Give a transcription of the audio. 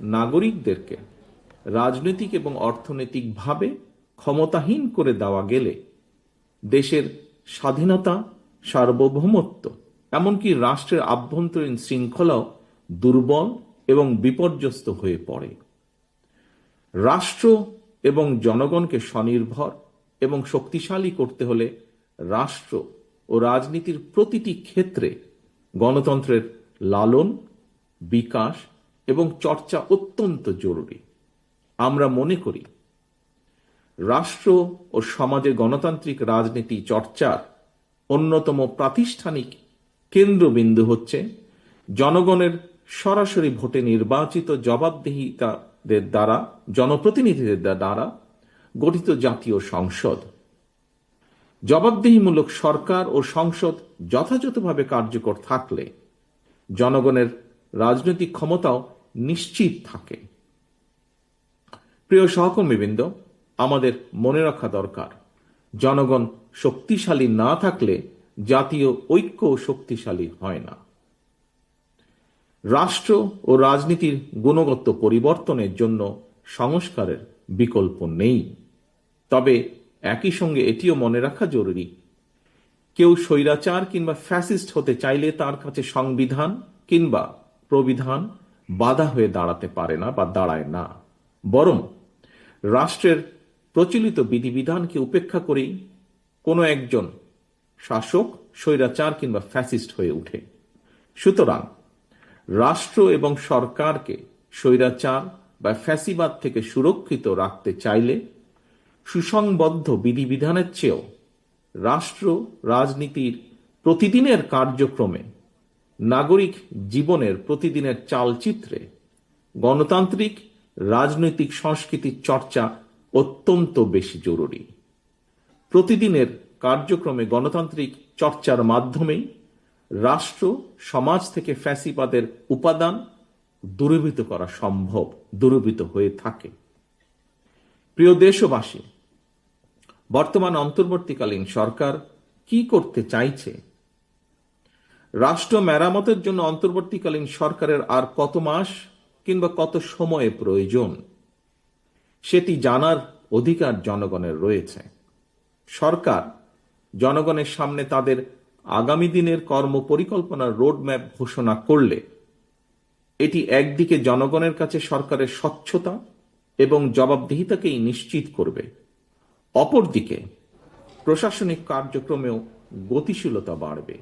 নাগরিকদেরকে রাজনৈতিক এবং অর্থনৈতিকভাবে ক্ষমতাহীন করে দেওয়া গেলে দেশের স্বাধীনতা, সার্বভৌমত্ব, এমনকি রাষ্ট্রের আভ্যন্তরীণ শৃঙ্খলাও দুর্বল এবং বিপর্যস্ত হয়ে পড়ে। রাষ্ট্র এবং জনগণকে স্বনির্ভর এবং শক্তিশালী করতে হলে রাষ্ট্র ও রাজনীতির প্রতিটি ক্ষেত্রে গণতন্ত্রের লালন, বিকাশ এবং চর্চা অত্যন্ত জরুরি। আমরা মনে করি, রাষ্ট্র ও সমাজে গণতান্ত্রিক রাজনীতি চর্চার অন্যতম প্রাতিষ্ঠানিক কেন্দ্রবিন্দু হচ্ছে জনগণের সরাসরি ভোটে নির্বাচিত জবাবদিহিতাদের দ্বারা, জনপ্রতিনিধিদের দ্বারা গঠিত জাতীয় সংসদ। জবাবদিহিমূলক সরকার ও সংসদ যথাযথভাবে কার্যকর থাকলে জনগণের রাজনৈতিক ক্ষমতাও নিশ্চিত থাকে। প্রিয় সহকর্মীবৃন্দ, আমাদের মনে রাখা দরকার। জনগণ শক্তিশালী না থাকলে জাতীয় ঐক্য শক্তিশালী হয় না। রাষ্ট্র ও রাজনীতির গুণগত পরিবর্তনের জন্য সংস্কারের বিকল্প নেই। তবে একই সঙ্গে এটিও মনে রাখা জরুরি, কেউ স্বৈরাচার কিংবা ফ্যাসিস্ট হতে চাইলে তার কাছে সংবিধান কিংবা প্রবিধান বাধা হয়ে দাঁড়াতে পারে না বা দাঁড়ায় না। বরং রাষ্ট্রের প্রচলিত বিধিবিধানকে উপেক্ষা করেই কোনো একজন শাসক, স্বৈরাচার কিংবা ফ্যাসিস্ট হয়ে ওঠে। সুতরাং রাষ্ট্র এবং সরকারকে স্বৈরাচার বা ফ্যাসিবাদ থেকে সুরক্ষিত রাখতে চাইলে সুসংবদ্ধ বিধিবিধানের চেয়েও রাষ্ট্র, রাজনীতির প্রতিদিনের কার্যক্রমে নাগরিক জীবনের প্রতিদিনের চালচিত্রে গণতান্ত্রিক, রাজনৈতিক সংস্কৃতির চর্চা অত্যন্ত বেশি জরুরি। প্রতিদিনের কার্যক্রমে গণতান্ত্রিক চর্চার মাধ্যমেই রাষ্ট্র, সমাজ থেকে ফ্যাসিবাদের উপাদান দূরীভূত করা সম্ভব, দূরীভূত হয়ে থাকে। প্রিয় দেশবাসী, বর্তমান অন্তর্বর্তীকালীন সরকার কি করতে চাইছে রাষ্ট্র মেরামতের জন্য অন্তর্বর্তীকালীন সরকারের আর কত মাস কিংবা কত সময়ে প্রয়োজন, সেটি জানার অধিকার জনগণের রয়েছে। সরকার জনগণের সামনে তাদের আগামী দিনের কর্ম পরিকল্পনার রোডম্যাপ ঘোষণা করলে, এটি একদিকে জনগণের কাছে সরকারের স্বচ্ছতা এবং জবাবদিহিতাকেই নিশ্চিত করবে, অপরদিকে প্রশাসনিক কার্যক্রমেও গতিশীলতা বাড়বে।